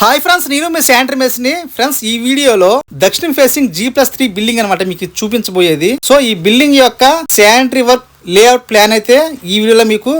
Hi friends నేను మీ Santner మెస్ని. Friends ఈ వీడియోలో దక్షిణ facing G plus three building అనమాట మీకు చూపించబోయేది. సో ఈ బిల్డింగ్ యొక్క శానిటరీ వర్క్ లేఅవుట్ ప్లాన్ అయితే ఈ వీడియోలో మీకు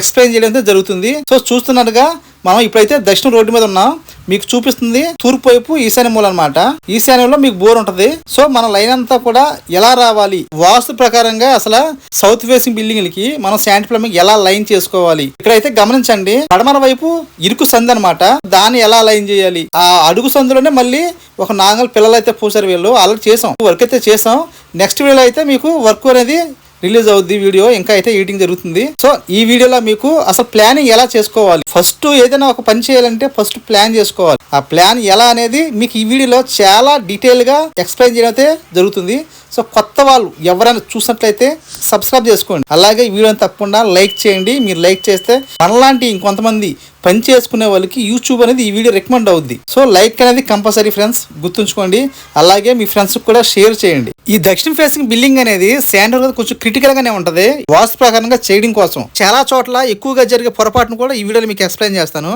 ఎక్స్ప్లెయిన్ చేయడం జరుగుతుంది. సో చూస్తున్నట్టుగా మనం ఇప్పుడైతే దక్షిణ రోడ్డు మీద ఉన్నాం. మీకు చూపిస్తుంది తూర్పు వైపు ఈశాన్య మూల అనమాట ఈశాన్యంలో మీకు బోర్ ఉంటది. సో మన లైన్ అంతా కూడా ఎలా రావాలి? వాస్తు ప్రకారంగా అసలు సౌత్ ఫేసింగ్ బిల్డింగ్లకి మనం శాంటి ప్లంబింగ్ ఎలా లైన్ చేసుకోవాలి? ఇక్కడైతే గమనించండి. పడమర వైపు ఇరుకు సంది అనమాట దాన్ని ఎలా లైన్ చేయాలి? ఆ అడుగు సందులోనే మళ్ళీ ఒక నాగల్ పిల్లలు అయితే పూసారు వీళ్ళు. ఆల్రెడీ చేసాం. వర్క్ అయితే చేసాం. నెక్స్ట్ వీడియోలో అయితే మీకు వర్క్ అనేది రిలీజ్ అవుద్ది వీడియో ఇంకా అయితే ఎడిటింగ్ జరుగుతుంది. సో ఈ వీడియోలో మీకు అసలు ప్లానింగ్ ఎలా చేసుకోవాలి? ఫస్ట్ ఏదైనా ఒక పని చేయాలంటే ఫస్ట్ ప్లాన్ చేసుకోవాలి. ఆ ప్లాన్ ఎలా అనేది మీకు ఈ వీడియోలో చాలా డీటెయిల్గా ఎక్స్ప్లెయిన్ చేయడం అయితే జరుగుతుంది. సో కొత్త వాళ్ళు ఎవరైనా చూసినట్లయితే సబ్స్క్రైబ్ చేసుకోండి. అలాగే వీడియోని తప్పకుండా లైక్ చేయండి. మీరు లైక్ చేస్తే మనలాంటి ఇంకొంతమంది పని చేసుకునే వాళ్ళకి యూట్యూబ్ అనేది ఈ వీడియో రికమెండ్ అవుద్ది. సో లైక్ అనేది కంపల్సరీ ఫ్రెండ్స్ గుర్తుంచుకోండి. అలాగే మీ ఫ్రెండ్స్కి కూడా షేర్ చేయండి. ఈ దక్షిణ ఫేసింగ్ బిల్డింగ్ అనేది శాండల్ కొంచెం క్రిటికల్ గానే ఉంటది. వాస్తు ప్రకారంగా చేయడం కోసం. చాలా చోట్ల ఎక్కువగా జరిగే పొరపాటును కూడా ఈ వీడియోలో మీకు ఎక్స్ప్లెయిన్ చేస్తాను.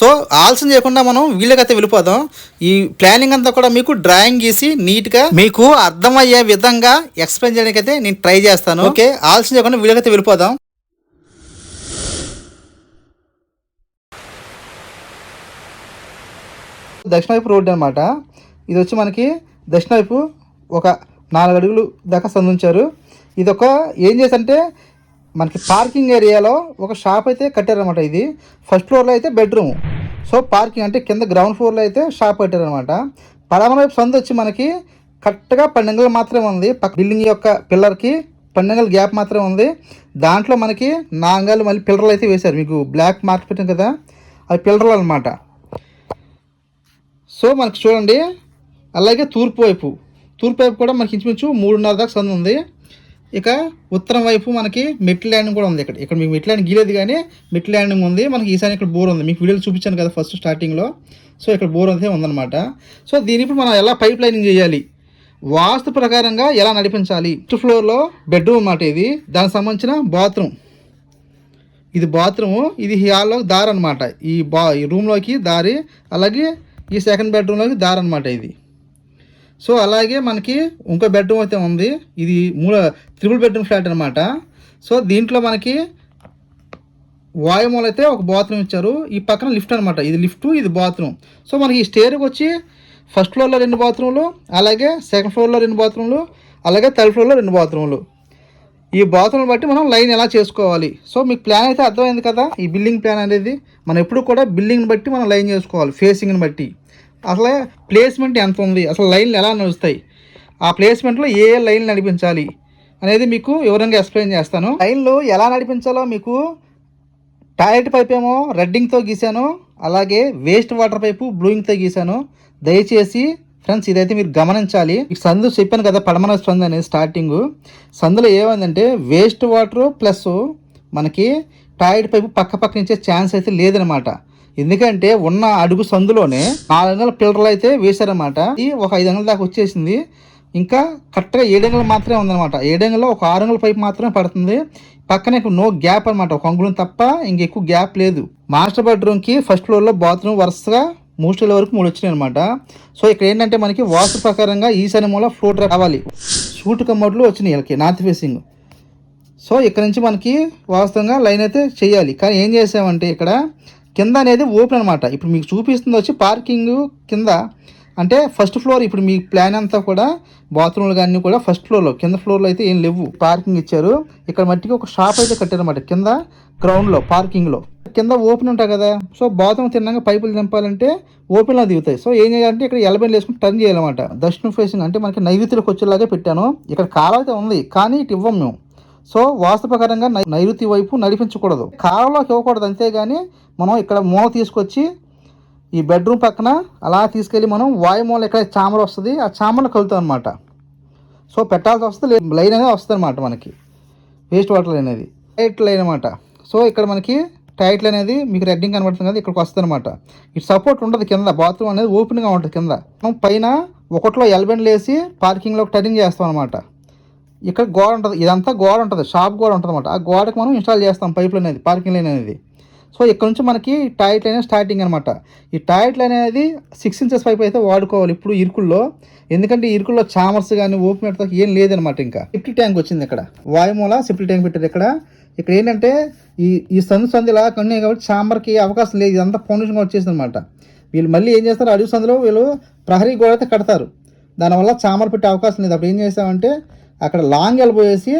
సో ఆలస్యం చేయకుండా మనం వీళ్ళకైతే వెళ్ళిపోదాం. ఈ ప్లానింగ్ అంతా కూడా మీకు డ్రాయింగ్ గీసి నీట్గా మీకు అర్థమయ్యే విధంగా ఎక్స్ప్లెయిన్ చేయడానికి అయితే నేను ట్రై చేస్తాను. ఓకే. ఆలస్యం చేయకుండా వీళ్ళకైతే వెళ్ళిపోదాం. దక్షిణ వైపు రోడ్డు అనమాట ఇది వచ్చి మనకి దక్షిణ వైపు ఒక నాలుగు అడుగులు దాకా సంధించారు ఇది ఒక ఏం చేసంటే మనకి పార్కింగ్ ఏరియాలో ఒక షాప్ అయితే కట్టారనమాట ఇది. ఫస్ట్ ఫ్లోర్లో అయితే బెడ్రూమ్ సో పార్కింగ్ అంటే కింద గ్రౌండ్ ఫ్లోర్లో అయితే షాప్ కట్టారనమాట పడమర వైపు సందు వచ్చి మనకి కరెక్ట్గా పన్నెండులు మాత్రమే ఉంది. పక్క బిల్డింగ్ యొక్క పిల్లర్కి పన్నెండుల గ్యాప్ మాత్రమే ఉంది. దాంట్లో మనకి నాంగాలు మళ్ళీ పిల్లర్లు అయితే వేశారు. మీకు బ్లాక్ మార్క్ పెట్టాం కదా అవి పిల్లర్లు అనమాట సో మనకి చూడండి అలాగే తూర్పు వైపు తూర్పు వైపు కూడా మనకి ఇంచుమించు మూడున్నర దాకా సందు ఉంది. ఇక ఉత్తరం వైపు మనకి మెట్ ల్యాండింగ్ కూడా ఉంది ఇక్కడ. ఇక్కడ మీకు మెట్ ల్యాండింగ్ గీలేదు కానీ మెట్ ల్యాండింగ్ ఉంది. మనకి ఈసారి ఇక్కడ బోర్ ఉంది. మీకు వీడియోలు చూపించాను కదా ఫస్ట్ స్టార్టింగ్లో. సో ఇక్కడ బోర్ అయితే ఉందన్నమాట. సో దీని ఇప్పుడు మనం ఎలా పైప్ లైనింగ్ చేయాలి? వాస్తు ప్రకారంగా ఎలా నడిపించాలి? ఫస్ట్ ఫ్లోర్లో బెడ్రూమ్ అన్నమాట ఇది. దానికి సంబంధించిన బాత్రూమ్ ఇది బాత్రూము ఇది హాల్లో దారి అనమాట ఈ బా ఈ రూమ్లోకి దారి అలాగే ఈ సెకండ్ బెడ్రూమ్లోకి దారి అనమాట ఇది. సో అలాగే మనకి ఇంకో బెడ్రూమ్ అయితే ఉంది. ఇది మూల త్రిబుల్ బెడ్రూమ్ ఫ్లాట్ అనమాట సో దీంట్లో మనకి వాయుమూల అయితే ఒక బాత్రూమ్ ఇచ్చారు. ఈ పక్కన లిఫ్ట్ అనమాట ఇది లిఫ్ట్ ఇది బాత్రూమ్ సో మనకి ఈ స్టేర్కి వచ్చి ఫస్ట్ ఫ్లోర్లో రెండు బాత్రూమ్లు అలాగే సెకండ్ ఫ్లోర్లో రెండు బాత్రూమ్లు అలాగే థర్డ్ ఫ్లోర్లో రెండు బాత్రూమ్లు. ఈ బాత్రూమ్ బట్టి మనం లైన్ ఎలా చేసుకోవాలి? సో మీకు ప్లాన్ అయితే అర్థమైంది కదా? ఈ బిల్డింగ్ ప్లాన్ అనేది మనం ఎప్పుడు కూడా బిల్డింగ్ని బట్టి మనం లైన్ చేసుకోవాలి ఫేసింగ్ని బట్టి. అసలే ప్లేస్మెంట్ ఎంత ఉంది? అసలు లైన్లు ఎలా నడుస్తాయి? ఆ ప్లేస్మెంట్లో ఏ ఏ లైన్లు నడిపించాలి అనేది మీకు వివరంగా ఎక్స్ప్లెయిన్ చేస్తాను. లైన్లు ఎలా నడిపించాలో మీకు టాయిలెట్ పైప్ ఏమో రెడ్డింగ్తో గీశాను అలాగే వేస్ట్ వాటర్ పైపు బ్లూయింగ్తో గీశాను. దయచేసి ఫ్రెండ్స్ ఇదైతే మీరు గమనించాలి. సందు చెప్పాను కదా పడమన స్పంద అనేది స్టార్టింగ్ సందులో ఏమైందంటే వేస్ట్ వాటర్ ప్లస్ మనకి టాయిలెట్ పైపు పక్క పక్క నుంచే ఛాన్స్ అయితే లేదనమాట. ఎందుకంటే ఉన్న అడుగు సందులోనే నాలుగు వందల పిల్లర్లు అయితే వేశారనమాట. ఇది ఒక ఐదు వందల దాకా వచ్చేసింది. ఇంకా కరెక్ట్గా ఏడంగులు మాత్రమే ఉందన్నమాట. ఏడంగులో ఒక ఆరు పైపు మాత్రమే పడుతుంది. పక్కనే నో గ్యాప్ అనమాట. ఒక అంగుళం తప్ప ఇంకెక్కువ గ్యాప్ లేదు. మాస్టర్ బెడ్రూమ్కి ఫస్ట్ ఫ్లోర్లో బాత్రూమ్ వరుసగా మూడు వరకు మూడు వచ్చినాయి అనమాట సో ఇక్కడ ఏంటంటే మనకి వాస్తు ప్రకారంగా ఈశాన్య మూల ఫ్లోర్ రావాలి. షూట్ కమ్మోడ్లు వచ్చినాయి వీళ్ళకి నార్త్ ఫేసింగ్. సో ఇక్కడ నుంచి మనకి వాస్తవంగా లైన్ అయితే చేయాలి. కానీ ఏం చేసామంటే ఇక్కడ కింద అనేది ఓపెన్ అనమాట ఇప్పుడు మీకు చూపిస్తుంది వచ్చి పార్కింగ్ కింద. అంటే ఫస్ట్ ఫ్లోర్ ఇప్పుడు మీ ప్లాన్ అంతా కూడా బాత్రూమ్లు కానీ కూడా ఫస్ట్ ఫ్లోర్లో కింద ఫ్లోర్లో అయితే ఏం లేవు. పార్కింగ్ ఇచ్చారు. ఇక్కడ మట్టికి ఒక షాప్ అయితే కట్టారన్నమాట కింద గ్రౌండ్లో పార్కింగ్లో కింద ఓపెన్ ఉంటాయి కదా సో బాత్రూమ్ తిన్నాక పైపులు దింపాలంటే ఓపెన్లో దిగుతాయి. సో ఏం చేయాలంటే ఇక్కడ ఎలబెన్ వేసుకుని టర్న్ చేయాలన్నమాట. దక్షిణ ఫేసింగ్ అంటే మనకి నైరుతిలోకి వచ్చేలాగా పెట్టాను. ఇక్కడ కాలైతే ఉంది కానీ ఇటు ఇవ్వం మేము. సో వాస్తు ప్రకారంగా నై- నైరుతి వైపు నడిపించకూడదు. కాలంలోకి ఇవ్వకూడదు అంతేగాని మనం ఇక్కడ మూల తీసుకొచ్చి ఈ బెడ్రూమ్ పక్కన అలా తీసుకెళ్ళి మనం వాయుమూల ఎక్కడ చామర వస్తుంది ఆ చామరలో కలుగుతాం అనమాట సో పెట్టాల్సి వస్తుంది లైన్ అనేది వస్తుంది అనమాట మనకి. వేస్ట్ వాటర్ లైన్ అనేది. లైట్ లైన్ అనమాట సో ఇక్కడ మనకి టైట్ అనేది మీకు రెడ్డింగ్ కనబడుతుంది కదా ఇక్కడికి వస్తుంది అనమాట ఇటు సపోర్ట్ ఉండదు కింద బాత్రూమ్ అనేది ఓపెన్గా ఉంటుంది కింద. మనం పైన ఒకటిలో ఎల్బెండ్లు వేసి పార్కింగ్లో టర్నింగ్ చేస్తాం అనమాట ఇక్కడ గోడ ఉంటుంది ఇదంతా గోడ ఉంటుంది షాప్ గోడ ఉంటుంది అనమాట ఆ గోడకి మనం ఇన్స్టాల్ చేస్తాం పైప్ అనేది పార్కింగ్ లైన్ అనేది. సో ఇక్కడ నుంచి మనకి టాయిట్ లైన్ స్టార్టింగ్ అనమాట ఈ టాయిట్ లైన్ అనేది సిక్స్ ఇంచెస్ పైప్ అయితే వాడుకోవాలి ఇప్పుడు ఇరుకుల్లో. ఎందుకంటే ఇరుకుల్లో చామర్స్ కానీ ఓపెన్ ఏం లేదనమాట ఇంకా. సిఫ్టీ ట్యాంక్ వచ్చింది ఇక్కడ. వాయుమూల సిఫ్టీ ట్యాంక్ పెట్టారు ఇక్కడ. ఇక్కడ ఏంటంటే ఈ ఈ సందు సందు ఇలా కాబట్టి చాంబర్కి అవకాశం లేదు. ఇదంతా ఫౌండేషన్ వచ్చేసింది అనమాట వీళ్ళు మళ్ళీ ఏం చేస్తారు? అడుగు సందులో వీళ్ళు ప్రహరీ గోడ అయితే కడతారు. దానివల్ల చామర్ పెట్టే అవకాశం లేదు. అప్పుడు ఏం చేస్తామంటే అక్కడ లాంగ్ ఎల్బో వేసి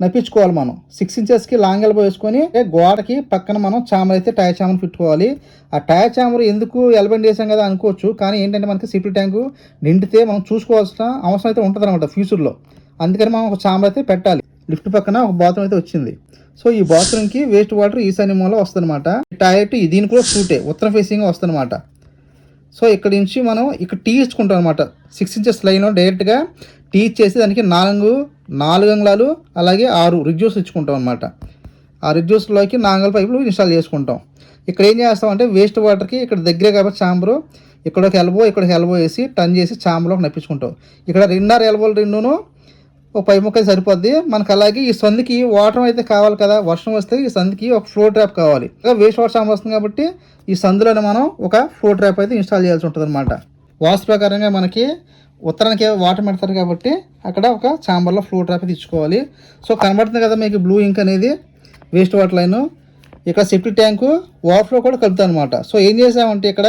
నప్పించుకోవాలి మనం. సిక్స్ ఇంచెస్కి లాంగ్ ఎల్బో వేసుకొని గోడకి పక్కన మనం చామర్ అయితే టైర్ చామర్ పెట్టుకోవాలి. ఆ టైర్ చామర్ ఎందుకు ఎలబెండ్ చేసాం కదా అనుకోవచ్చు. కానీ ఏంటంటే మనకి సిపిల్ ట్యాంకు నిండితే మనం చూసుకోవాల్సిన అవసరం అయితే ఉంటుంది అనమాట ఫ్యూచర్లో. అందుకని మనం ఒక చామర్ అయితే పెట్టాలి. లిఫ్ట్ పక్కన ఒక బాత్రూమ్ అయితే వచ్చింది. సో ఈ బాత్రూమ్కి వేస్ట్ వాటర్ ఈశాన్య మూల వస్తుందన్నమాట. టాయిలెట్ దీని కూడా సూటే ఉత్తరం ఫేసింగ్ వస్తుందన్నమాట. సో ఇక్కడ నుంచి మనం ఇక్కడ టీ ఇచ్చుకుంటాం అనమాట సిక్స్ ఇంచెస్ లైన్లో డైరెక్ట్గా టీ ఇచ్చేసి దానికి నాలుగు నాలుగు అంగుళాలు అలాగే ఆరు రిడ్యూస్ ఇచ్చుకుంటాం అనమాట ఆ రిడ్యూస్లోకి నాలుగు పైపులు ఇన్స్టాల్ చేసుకుంటాం. ఇక్కడ ఏం చేస్తామంటే వేస్ట్ వాటర్కి ఇక్కడ దగ్గరే కాబట్టి చాంబరు ఇక్కడ ఒక ఎల్బో ఇక్కడ ఒక ఎల్బో వేసి టన్ చేసి చాంబర్లోకి నప్పించుకుంటాం. ఇక్కడ రెండున్నర ఎల్బోలు రెండును ఒక పై ముక్క సరిపోద్ది. మనకు అలాగే ఈ సందుకి వాటర్ అయితే కావాలి కదా. వర్షం వస్తే ఈ సందుకి ఒక ఫ్లో ట్రాప్ కావాలి. వేస్ట్ వాటర్ సాంబర్ వస్తుంది కాబట్టి ఈ సందులోనే మనం ఒక ఫ్లో ట్రాప్ అయితే ఇన్స్టాల్ చేయాల్సి ఉంటుంది అనమాట వాస్తు ప్రకారంగా మనకి ఉత్తరానికి వాటర్ పెడతారు కాబట్టి అక్కడ ఒక చాంబర్లో ఫ్లో ట్రాప్ అయితే ఇచ్చుకోవాలి సో కనబడుతుంది కదా మీకు బ్లూ ఇంక్ అనేది వేస్ట్ వాటర్ లైన్ ఇక్కడ సెఫ్టీ ట్యాంకు ఓవర్ఫ్లో కూడా కలుపుతాను అనమాట సో ఏం చేసామంటే ఇక్కడ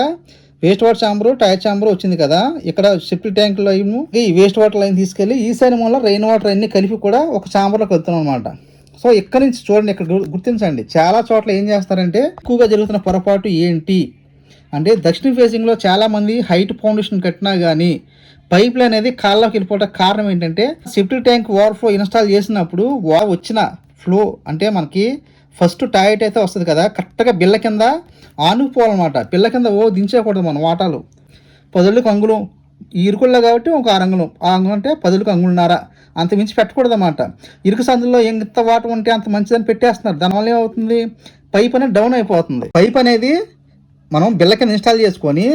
waste water chamber tyre chamber వచ్చింది కదా. ఇక్కడ సెఫ్టీ ట్యాంక్ లైన్ ఈ వేస్ట్ వాటర్ లైన్ తీసుకెళ్ళి ఈ సైడ్ రెయిన్ వాటర్ అన్ని కలిపి కూడా ఒక చాంబర్లో కలుపుతున్నాం అనమాట సో ఇక్కడ నుంచి చూడండి ఇక్కడ గు- గుర్తించండి. చాలా చోట్ల ఏం చేస్తారంటే ఎక్కువగా జరుగుతున్న పొరపాటు ఏంటి? అంటే దక్షిణ ఫేసింగ్లో చాలామంది హైట్ ఫౌండేషన్ కట్టినా కానీ పైప్ లైన్ అనేది కాళ్ళకి వెళ్ళిపోవడం కారణం ఏంటంటే సెప్టిక్ ట్యాంక్ ఓవర్ఫ్లో ఇన్స్టాల్ చేసినప్పుడు వా వచ్చిన ఫ్లో అంటే మనకి ఫస్ట్ టాయిట్ అయితే వస్తుంది కదా. కరెక్ట్గా బిల్ల కింద ఆనుకుపోవాలన్నమాట. పిల్ల కింద ఓ దించేయకూడదు మనం వాటాలు. పదులకు అంగుళం ఇరుకుల్లో కాబట్టి ఒక అరంగుళం ఆ అంగుళం అంటే పదులకు అంగుళన్నర అంత మించి పెట్టకూడదు అన్నమాట ఇరుకు సందులో ఎంత వాట ఉంటే అంత మంచిదని పెట్టేస్తున్నారు. దానివల్ల ఏమవుతుంది? పైప్ అనేది డౌన్ అయిపోతుంది. పైప్ అనేది మనం బిల్ల కింద ఇన్స్టాల్ చేసుకొని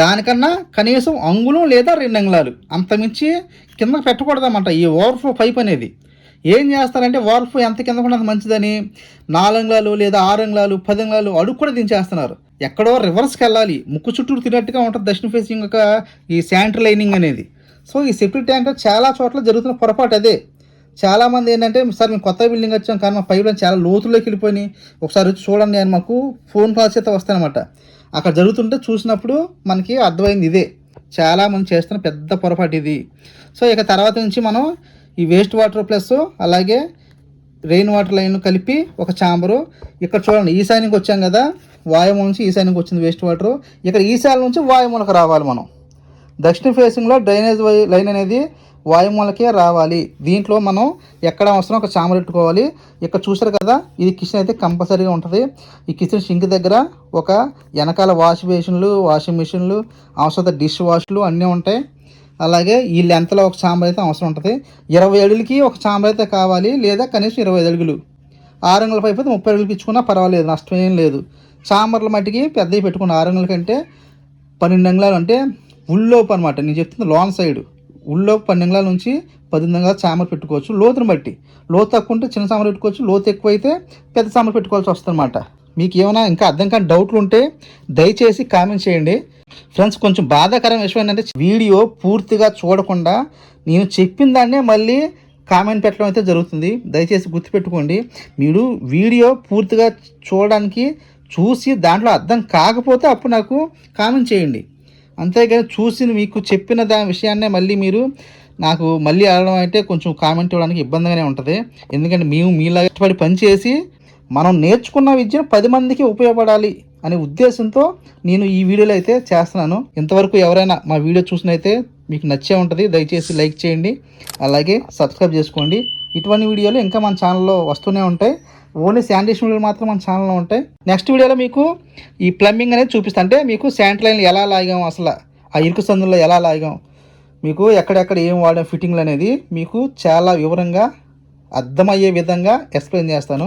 దానికన్నా కనీసం అంగుళం లేదా రెండు అంగుళాలు. అంత మించి కింద పెట్టకూడదన్నమాట. ఈ ఓవర్ఫ్లో పైప్ అనేది. ఏం చేస్తారంటే వార్ఫ్ ఎంత కింద ఉన్నది మంచిదని నాలుగు లేదా ఆరు అంగుళాలు అడుగు కూడా దించేస్తున్నారు. ఎక్కడో రివర్స్కి వెళ్ళాలి. ముక్కు చుట్టూ తిన్నట్టుగా ఉంటుంది దక్షిణ ఫేసింగ్ యొక్క ఈ శాంటర్ లైనింగ్ అనేది. సో ఈ సెప్టిక్ ట్యాంక్ చాలా చోట్ల జరుగుతున్న పొరపాటు అదే. చాలామంది ఏంటంటే సార్ మేము కొత్త బిల్డింగ్ వచ్చాం కానీ మా పైప్ లైన్ చాలా లోతులోకి వెళ్ళిపోయి ఒకసారి వచ్చి చూడండి అని మాకు ఫోన్ కాల్స్ అయితే వస్తాయన్నమాట అక్కడ జరుగుతుంటే చూసినప్పుడు మనకి అర్థమైంది ఇదే. చాలామంది చేస్తున్న పెద్ద పొరపాటు ఇది. సో ఇక తర్వాత నుంచి మనం ఈ వేస్ట్ వాటర్ ప్లస్ అలాగే రెయిన్ వాటర్ లైన్ కలిపి ఒక చాంబరు ఇక్కడ చూడండి ఈశాన్యకి వచ్చాం కదా వాయుమూల నుంచి ఈశాన్యకి వచ్చింది వేస్ట్ వాటర్ ఇక్కడ ఈశాన్య నుంచి వాయుమూలకు రావాలి మనం. దక్షిణ ఫేసింగ్లో డ్రైనేజ్ వై- లైన్ అనేది వాయుమూలకే రావాలి. దీంట్లో మనం ఎక్కడ అవసరం ఒక చామర పెట్టుకోవాలి. ఇక్కడ చూసారు కదా ఇది కిచెన్ అయితే కంపల్సరీగా ఉంటుంది. ఈ కిచెన్ సింక్ దగ్గర ఒక వెనకాల వాష్ బేసిన్లు వాషింగ్ మిషన్లు అవసరం డిష్ వాష్లు అన్నీ ఉంటాయి. అలాగే ఈ లెంత్లో ఒక చాంబర్ అయితే అవసరం ఉంటుంది. ఇరవై అడుగులకి ఒక చాంబర్ అయితే కావాలి లేదా కనీసం ఇరవై ఐదు అడుగులు. ఆరు అంగుల పైపు అయితే ముప్పై అడుగులు ఇచ్చుకున్నా పర్వాలేదు నష్టం ఏం లేదు. చాంబర్ల మట్టికి పెద్దవి పెట్టుకున్న ఆరు అంగుల కంటే పన్నెండు అంగుళాలు అంటే ఉల్లోపు అనమాట నేను చెప్తుంది లోన్ సైడ్. ఉల్లోపు పన్నెండు అంగుళాల నుంచి పద్దెనిమిది అంగుళాలు చామర్ పెట్టుకోవచ్చు. లోతుని బట్టి లోతు తక్కువ ఉంటే చిన్న చామర్ పెట్టుకోవచ్చు. లోతు ఎక్కువ అయితే పెద్ద చామర్ పెట్టుకోవాల్సి వస్తుంది మీకు ఏమైనా ఇంకా అర్థం కాని డౌట్లు ఉంటే దయచేసి కామెంట్ చేయండి. ఫ్రెండ్స్ కొంచెం బాధాకరమైన విషయం ఏంటంటే వీడియో పూర్తిగా చూడకుండా నేను చెప్పిన దాన్నే మళ్ళీ కామెంట్ పెట్టడం అయితే జరుగుతుంది. దయచేసి గుర్తుపెట్టుకోండి. మీరు వీడియో పూర్తిగా చూడడానికి చూసి దాంట్లో అర్థం కాకపోతే అప్పుడు నాకు కామెంట్ చేయండి. అంతేగాని చూసి మీకు చెప్పిన దాని విషయాన్నే మళ్ళీ మీరు నాకు మళ్ళీ అడగడం అయితే కొంచెం కామెంట్ ఇవ్వడానికి ఇబ్బందిగానే ఉంటుంది. ఎందుకంటే మేము మీలా ఇష్టపడి పనిచేసి మనం నేర్చుకున్న విద్యను పది మందికి ఉపయోగపడాలి. అనే ఉద్దేశంతో నేను ఈ వీడియోలో అయితే చేస్తున్నాను. ఇంతవరకు ఎవరైనా మా వీడియో చూసినైతే మీకు నచ్చే ఉంటుంది దయచేసి లైక్ చేయండి. అలాగే సబ్స్క్రైబ్ చేసుకోండి. ఇటువంటి వీడియోలు ఇంకా మన ఛానల్లో వస్తూనే ఉంటాయి. ఓన్లీ శానిటేషన్ వీడియోలు మాత్రం మన ఛానల్లో ఉంటాయి. నెక్స్ట్ వీడియోలో మీకు ఈ ప్లంబింగ్ అనేది చూపిస్తా. అంటే మీకు శానిటరీ లైన్లు ఎలా లాగాం అసలు? ఆ ఇరుకు సందుల్లో ఎలా లాగాం? మీకు ఎక్కడెక్కడ ఏం వాడాం ఫిట్టింగ్లు అనేది మీకు చాలా వివరంగా అర్థమయ్యే విధంగా ఎక్స్ప్లెయిన్ చేస్తాను.